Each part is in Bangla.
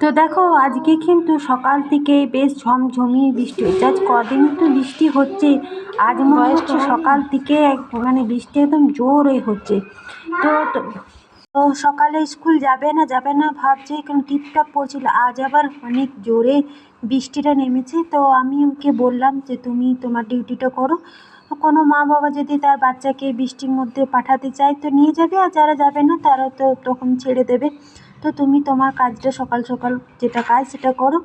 তো দেখো আজকে কিন্তু সকাল থেকে বেশ ঝমঝমিয়ে বৃষ্টি হচ্ছে। আজ কদিন তো বৃষ্টি হচ্ছে আজ মনে হচ্ছে সকাল থেকে এক- মানে বৃষ্টি একদম জোরে হচ্ছে। তো তো- তো সকালে স্কুল যাবে না যাবে না ভাবছে কারণ টিপটাপ পড়ছিল আজ আবার অনেক জোরে বৃষ্টিটা নেমেছে। তো আমি ওকে বললাম যে তুমি তোমার ডিউটিটা করো। কোনো মা বাবা যদি তার বাচ্চাকে বৃষ্টির মধ্যে পাঠাতে চায় তো নিয়ে যাবে। আর যারা যাবে না তারা তো তখন ছেড়ে দেবে। তো তুমি তোমার কাজটা সকাল সকাল যেটা কাজ সেটা করো।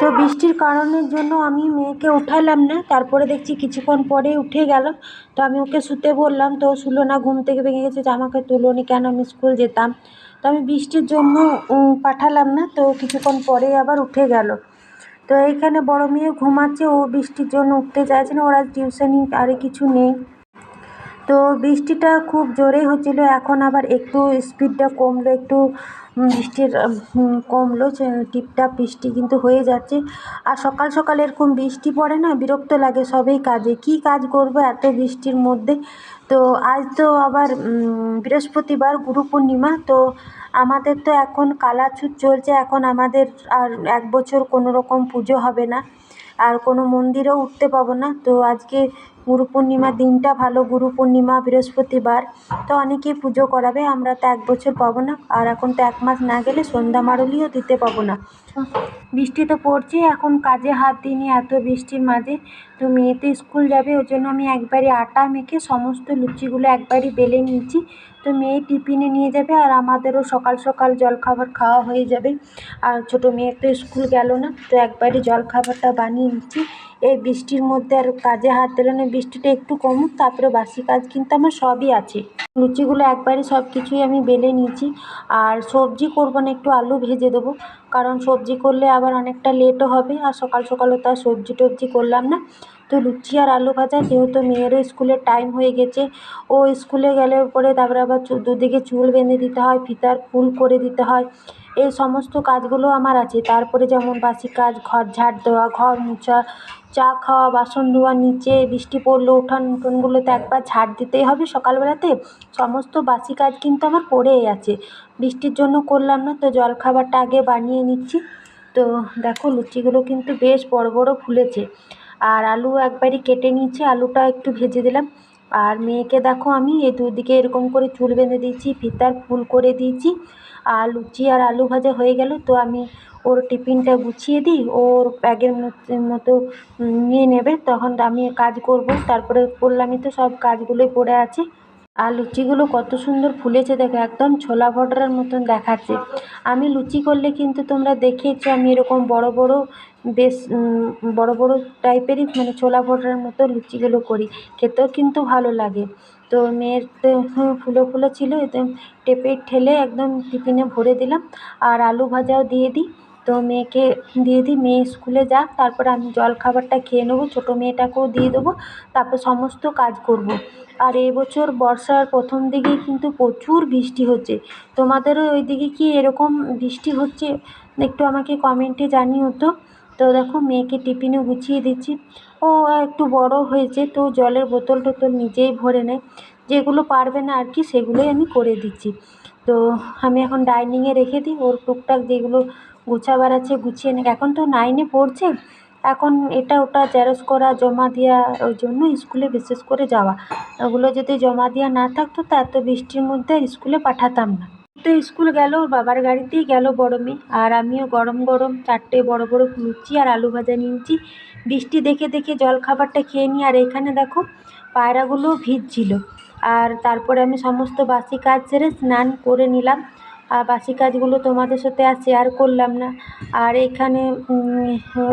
তো বৃষ্টির কারণের জন্য আমি মেয়েকে উঠালাম না, তারপরে দেখছি কিছুক্ষণ পরে উঠে গেল। তো আমি ওকে শুতে বললাম, তো শুলো না, ঘুম থেকে ভেঙে গেছে যে আমাকে তুলোনি কেন আমি স্কুল যেতাম? তো আমি বৃষ্টির জন্য পাঠালাম না, তো কিছুক্ষণ পরে আবার উঠে গেল। তো এইখানে বড় মেয়ে ঘুমাচ্ছে, ও বৃষ্টির জন্য উঠতে চাইছে না, ওর টিউশনি, আর কিছু নেই। তো বৃষ্টিটা খুব জোরে হচ্ছিল, এখন আবার একটু স্পিডটা কমলো, একটু বৃষ্টির কমলো টিপটাপ বৃষ্টি কিন্তু হয়ে যাচ্ছে। আর সকাল সকাল এরকম বৃষ্টি পড়ে না, বিরক্ত লাগে সবেই কাজে। কি কাজ করব এত বৃষ্টির মধ্যে? তো আজ তো আবার বৃহস্পতিবার, গুরু পূর্ণিমা, তো আমাদের তো এখন কালাছুট চলছে, এখন আমাদের আর এক বছর কোনো রকম পুজো হবে না, আর কোনো মন্দিরেও উঠতে পাবো না। তো আজকে গুরু পূর্ণিমার দিনটা ভালো, গুরু পূর্ণিমা, বৃহস্পতিবার। তো অনেকেই পুজো করাবে, আমরা তো এক বছর পাবো না, আর এখন তো এক মাস না গেলে সন্ধ্যা মারুলিও দিতে পাবো না। বৃষ্টি তো পড়ছে, এখন কাজে হাত দিইনি এত বৃষ্টির মাঝে। তো মেয়ে তো স্কুল যাবে ওই জন্য আমি একবারে আটা মেখে সমস্ত লুচিগুলো একবারই বেলে নিয়েছি। তো মেয়ে টিফিনে নিয়ে যাবে আর আমাদেরও সকাল সকাল জলখাবার খাওয়া হয়ে যাবে। আর ছোটো মেয়ে তো স্কুল গেল না, তো একবারই জলখাবারটা বানিয়ে নিচ্ছি। এই বৃষ্টির মধ্যে আর কাজে হাত দিলে না, বৃষ্টিটা একটু কমুক, তারপরে বাসি কাজ কিন্তু আমার সবই আছে। লুচিগুলো একবারে সব কিছুই আমি বেলে নিয়েছি। আর সবজি করব না, একটু আলু ভেজে দেবো। কারণ সবজি করলে আবার অনেকটা লেটও হবে, আর সকাল সকালও তো আর সবজি টবজি করলাম না। তো লুচি আর আলু ভাজা, যেহেতু মেয়েরও স্কুলের টাইম হয়ে গেছে, ও স্কুলে গেলে পরে তারপরে আবার দুদিকে চুল বেঁধে দিতে হয়, ফিতার ফুল করে দিতে হয়। এই সমস্ত কাজগুলো আমার আছে। তারপরে যেমন বাসি কাজ, ঘর ঝাড় দেওয়া, ঘর মোছা, চা খাওয়া, বাসন ধোয়া, নিচে বৃষ্টি পড়ল, উঠান উঠোনগুলো তো একবার ঝাড় দিতেই হবে সকালবেলাতে। সমস্ত বাসি কাজ কিন্তু আমার পড়েই আছে। বৃষ্টির জন্য করলাম না, তো জলখাবারটা আগে বানিয়ে নিচ্ছি। তো দেখো, লুচিগুলো কিন্তু বেশ বড় বড় ফুলেছে। আর আলু একবারই কেটে নিয়েছি, আলুটা একটু ভেজে দিলাম। আর মেয়েকে দেখো আমি, এই দুদিকে এরকম করে চুল বেঁধে দিয়েছি, ফিতার ফুল করে দিয়েছি। আর লুচি আর আলু ভাজা হয়ে গেল, তো আমি ওর টিফিনটা গুছিয়ে দিই ওর ব্যাগের মতো নিয়ে নেবে। তখন আমি কাজ করব, তারপরে বললামই তো সব কাজগুলোই পড়ে আছে। আর লুচিগুলো কত সুন্দর ফুলেছে, দেখো একদম ছোলা ভটরের মতন দেখাচ্ছে। আমি লুচি করলে কিন্তু তোমরা দেখেছ আমি এরকম বড় বড় বেশ বড় বড় টাইপেরই মানে ছোলা ভটরের মতো লুচিগুলো করি। খেতেও কিন্তু ভালো লাগে। তো মেয়ের তো ফুলো ফুলো ছিল একদম টেপে ঠেলে একদম টিফিনে ভরে দিলাম। আর আলু ভাজাও দিয়ে দিই। তো মেয়েকে দিয়ে দিই, মেয়ে স্কুলে যাক, তারপর আমি জল খাবারটা খেয়ে নেব, ছোটো মেয়েটাকেও দিয়ে দেবো, তারপর সমস্ত কাজ করব। আর এবছর বর্ষার প্রথম দিকেই কিন্তু প্রচুর বৃষ্টি হচ্ছে। তোমাদেরও ওই দিকে কি এরকম বৃষ্টি হচ্ছে? একটু আমাকে কমেন্টে জানিও তো। তো দেখো মেয়েকে টিফিনে গুছিয়ে দিচ্ছি। ও একটু বড় হয়েছে তো জলের বোতল টোতল নিজেই ভরে নেয়। যেগুলো পারবে না আর কি সেগুলোই আমি করে দিচ্ছি। তো আমি এখন ডাইনিংয়ে রেখে দিই। ওর টুকটাক যেগুলো গুছাবার আছে গুছিয়ে নে এখন তো নাইনে পড়ছে। এখন এটা ওটা জেরক্স করা, জমা দেওয়া ওই জন্য স্কুলে বিশেষ করে যাওয়া। ওগুলো যদি জমা দেওয়া না থাকতো তা এত বৃষ্টির মধ্যে স্কুলে পাঠাতাম না। তো স্কুল গেল বাবার গাড়িতেই গেল বড় মেয়ে। আর আমিও গরম গরম চারটে বড় বড় লুচি আর আলু ভাজা নিয়েছি। বৃষ্টি দেখে দেখে জল খাবারটা খেয়ে নিই। আর এখানে দেখো, পায়রাগুলো ভিজছিল। আর তারপরে আমি সমস্ত বাসি কাজ সেরে স্নান করে নিলাম। আর বাসি কাজগুলো তোমাদের সাথে আর শেয়ার করলাম না। আর এখানে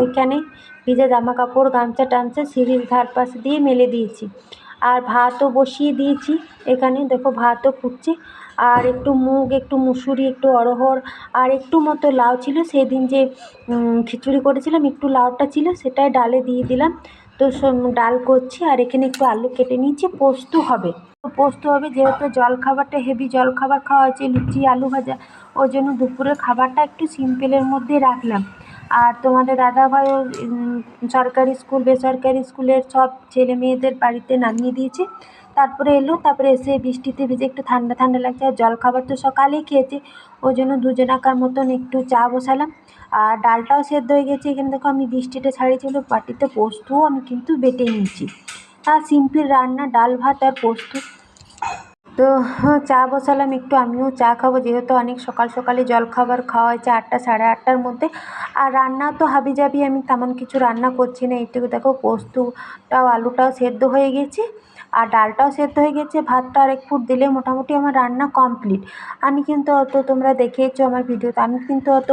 ওইখানে ভিজে জামা কাপড় গামছা টামছা, সিঁড়ির ধার পাশ দিয়ে মেলে দিয়েছি। আর ভাতও বসিয়ে দিয়েছি। এখানে দেখো ভাতও ফুটছে। আর একটু মুগ, একটু মুসুরি, একটু অড়হর, আর একটু মতো লাউ ছিল। সেদিন যে খিচুড়ি করেছিলাম, একটু লাউটা ছিল, সেটাই ডালে দিয়ে দিলাম। তো ডাল করছি, আর এখানে একটু আলু কেটে নিয়েছি। পোস্ত হবে। পোস্ত হবে, যেহেতু জল খাবারটা হেভি জল খাবার খাওয়া হয়েছে, লুচি, আলু ভাজা, ওই জন্য দুপুরের খাবারটা একটু সিম্পলের মধ্যে রাখলাম। আর তোমাদের দাদাভাইও সরকারি স্কুল, বেসরকারি স্কুলের সব ছেলে মেয়েদের বাড়িতে নামিয়ে দিয়েছে। তারপরে এলো, তারপরে এসে বৃষ্টিতে ভিজে একটু ঠান্ডা ঠান্ডা লাগছে, আর জলখাবার তো সকালেই খেয়েছে। ওই জন্য দুজনাকার মতন একটু চা বসালাম। আর ডালটাও সেদ্ধ হয়ে গেছে। এখানে দেখো আমি বৃষ্টিটা ছাড়িয়েছিল বাটিতে পোস্তও আমি কিন্তু বেটে নিয়েছি। আর সিম্পল রান্না, ডাল ভাত আর পোস্ত। তো হ্যাঁ, চা বসালাম একটু আমিও চা খাব। যেহেতু অনেক সকাল সকালে জলখাবার খাওয়া হয়েছে আটটা সাড়ে আটটার মধ্যে। আর রান্না তো হাবি যাবি আমি তেমন কিছু রান্না করছি না। এইটুকু দেখো পোস্তটাও আলুটাও সেদ্ধ হয়ে গেছে। আর ডালটাও সেদ্ধ হয়ে গেছে, ভাতটা আর এক ফুট দিলে মোটামুটি আমার রান্না কমপ্লিট। আমি কিন্তু অত তোমরা দেখেছ আমার ভিডিওতে, আমি কিন্তু অত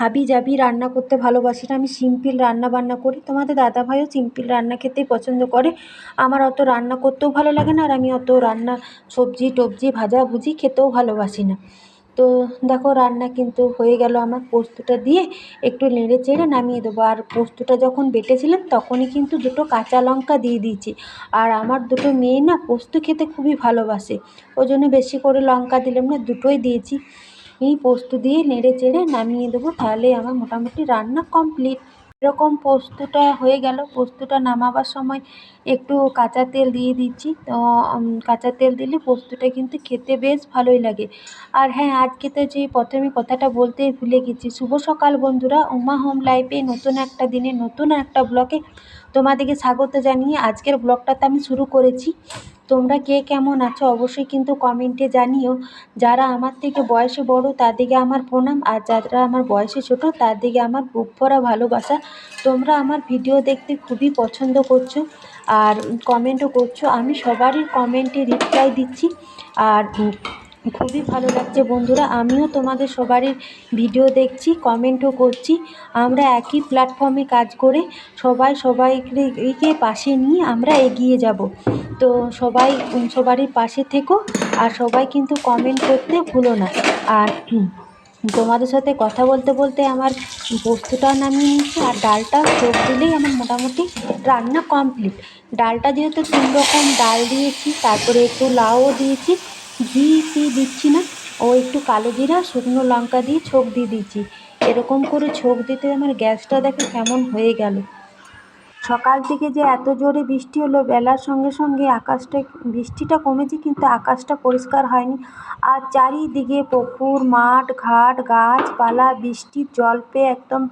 হাবি জাবি রান্না করতে ভালোবাসি না। আমি সিম্পল রান্না বান্না করি। তোমাদের দাদাভাইও সিম্পল রান্না খেতেই পছন্দ করে। আমার অত রান্না করতেও ভালো লাগে না আর আমি অত রান্না সবজি টবজি ভাজা ভুজি খেতেও ভালোবাসি না। তো দেখো রান্না কিন্তু হয়ে গেল আমার পোস্তটা দিয়ে একটু নেড়ে চেড়ে নামিয়ে দেবো। আর পোস্তটা যখন বেটেছিলাম তখনই কিন্তু দুটো কাঁচা লঙ্কা দিয়ে দিয়েছি। আর আমার দুটো মেয়ে না পোস্ত খেতে খুবই ভালোবাসে ওই জন্য বেশি করে লঙ্কা দিলাম না, দুটোই দিয়েছি। এই পোস্ত দিয়ে নেড়ে চেড়ে নামিয়ে দেবো, তাহলে আমার মোটামুটি রান্না কমপ্লিট। এরকম পোস্তটা হয়ে গেল, পোস্তটা নামাবার সময় একটু কাঁচা তেল দিয়ে দিচ্ছি। তো কাঁচা তেল দিলে পোস্তটা কিন্তু খেতে বেশ ভালোই লাগে। আর হ্যাঁ আজকে তো যে প্রথমে কথাটা বলতে ভুলে গেছি। শুভ সকাল বন্ধুরা। উমা হোম লাইফে নতুন একটা দিনে, নতুন একটা ব্লকে তোমাদেরকে স্বাগত জানিয়ে আজকের ব্লগটাতে আমি শুরু করেছি। তোমরা কে কেমন আছো অবশ্যই কিন্তু কমেন্টে জানিও। যারা আমার থেকে বয়সে বড় তাদেরকে আমার প্রণাম। আর যারা আমার বয়সে ছোট তাদেরকে আমার বুক ভরা ভালোবাসা। তোমরা আমার ভিডিও দেখতে খুবই পছন্দ করছ। আর কমেন্টও করছ। আমি সবারই কমেন্টে রিপ্লাই দিচ্ছি। আর খুবই ভালো লাগছে বন্ধুরা, আমিও তোমাদের সবারই ভিডিও দেখছি কমেন্টও করছি। আমরা একই প্ল্যাটফর্মে কাজ করে সবাই সবাইকে পাশে নিয়ে আমরা এগিয়ে যাব। তো সবাই, সবারই পাশে থেকো আর সবাই কিন্তু কমেন্ট করতে ভুলো না। আর তোমাদের সাথে কথা বলতে বলতে আমার বস্তুটা নামিয়ে নিয়েছি আর ডালটা চোখ দিলেই আমার মোটামুটি রান্না কমপ্লিট। ডালটা যেহেতু তিন রকম ডাল দিয়েছি, তারপরে একটু লাউও দিয়েছি, ঘি ফি দিচ্ছি না, ও একটু কালো জিরা, শুকনো লঙ্কা দিয়ে ছোক দিয়ে দিয়েছি। এরকম করে ছোক দিতে আমার গ্যাসটা দেখো কেমন হয়ে গেল। সকাল থেকে যে এত জোরে বৃষ্টি হলো, বেলার সঙ্গে সঙ্গে আকাশটা বৃষ্টিটা কমেছে কিন্তু আকাশটা পরিষ্কার হয়নি। আর চারিদিকে পুকুর, মাঠ, ঘাট, গাছপালা, বৃষ্টির জল পেয়ে একদম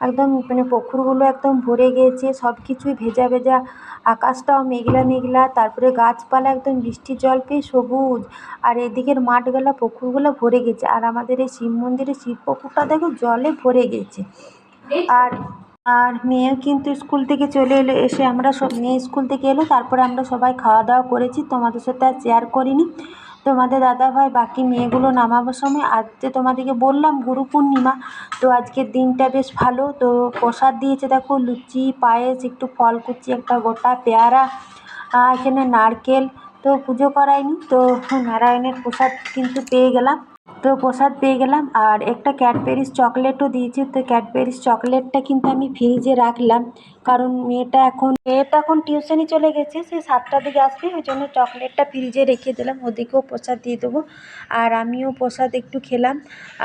একদম মানে পুকুরগুলো একদম ভরে গিয়েছে সব কিছুই ভেজা ভেজা। আকাশটাও মেঘলা মেঘলা, তারপরে গাছপালা একদম বৃষ্টির জল পেয়ে সবুজ। আর এদিকের মাঠগুলো, পুকুরগুলো ভরে গেছে। আর আমাদের এই শিব মন্দিরের শিব পুকুরটা দেখো জলে ভরে গেছে। আর আর মেয়েও কিন্তু স্কুল থেকে চলে এলো, এসে আমরা সব, মেয়ে স্কুল থেকে এলো, তারপরে আমরা সবাই খাওয়া দাওয়া করেছি, তোমাদের সাথে আর শেয়ার করিনি। তোমাদের দাদা ভাই বাকি মেয়েগুলো নামাবার সময়। আজকে তোমাদেরকে বললাম গুরু পূর্ণিমা, তো আজকের দিনটা বেশ ভালো। তো প্রসাদ দিয়েছে দেখো, লুচি, পায়েস, একটু ফল কুচি, একটা গোটা পেয়ারা এখানে নারকেল, তো পুজো করায়নি। তো নারায়ণের প্রসাদ কিন্তু পেয়ে গেলাম। তো প্রসাদ পেয়ে গেলাম আর একটা ক্যাডবেরিজ চকলেটও দিয়েছে। তো ক্যাডবেরিজ চকলেটটা কিন্তু আমি ফ্রিজে রাখলাম, কারণ মেয়েটা এখন মেয়েটা এখন টিউশনি চলে গেছে, সে সাতটার দিকে আসবে, ওই জন্য চকলেটটা ফ্রিজে রেখে দিলাম। ওদিকেও প্রসাদ দিয়ে দেবো। আর আমিও প্রসাদ একটু খেলাম।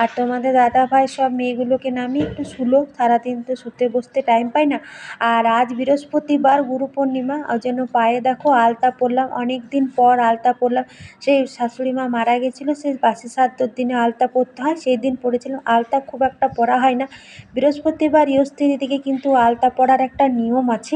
আর তোমাদের দাদাভাই সব মেয়েগুলোকে নামিয়ে একটু শুলো, সারাদিন তো শুতে বসতে টাইম পাই না। আর আজ বৃহস্পতিবার গুরু পূর্ণিমা, ওই জন্য পায়ে দেখো আলতা পরলাম। অনেক দিন পর আলতা পরলাম। সেই শাশুড়ি মা মারা গেছিল, সেই বাসি সাদ্দর দিনে আলতা পরতে হয় সেই দিন পরেছিলাম। আলতা খুব একটা পরা হয় না। বৃহস্পতিবার স্ত্রীর দিকে কিন্তু আলতা পরার একটা নিয়ম আছে।